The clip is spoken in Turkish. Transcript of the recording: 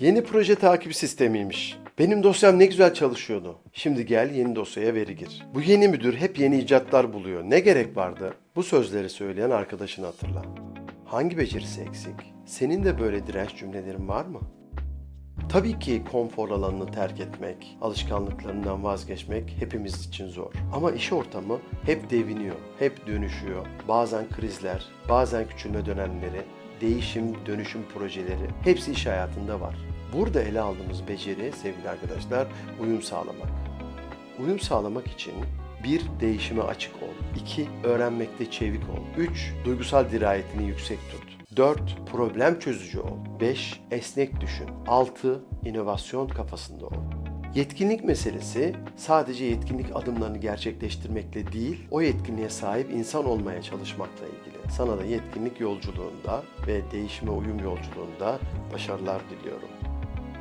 Yeni proje takip sistemiymiş. Benim dosyam ne güzel çalışıyordu. Şimdi gel yeni dosyaya veri gir. Bu yeni müdür hep yeni icatlar buluyor. Ne gerek vardı? Bu sözleri söyleyen arkadaşını hatırla. Hangi becerisi eksik? Senin de böyle direnç cümlelerin var mı? Tabii ki konfor alanını terk etmek, alışkanlıklarından vazgeçmek hepimiz için zor. Ama iş ortamı hep deviniyor, hep dönüşüyor. Bazen krizler, bazen küçülme dönemleri, değişim, dönüşüm projeleri hepsi iş hayatında var. Burada ele aldığımız beceri sevgili arkadaşlar uyum sağlamak. Uyum sağlamak için bir değişime açık ol. 2. Öğrenmekte çevik ol. 3. Duygusal dirayetini yüksek tut. 4. Problem çözücü ol. 5. Esnek düşün. 6. İnovasyon kafasında ol. Yetkinlik meselesi sadece yetkinlik adımlarını gerçekleştirmekle değil, o yetkinliğe sahip insan olmaya çalışmakla ilgili. Sana da yetkinlik yolculuğunda ve değişime uyum yolculuğunda başarılar diliyorum.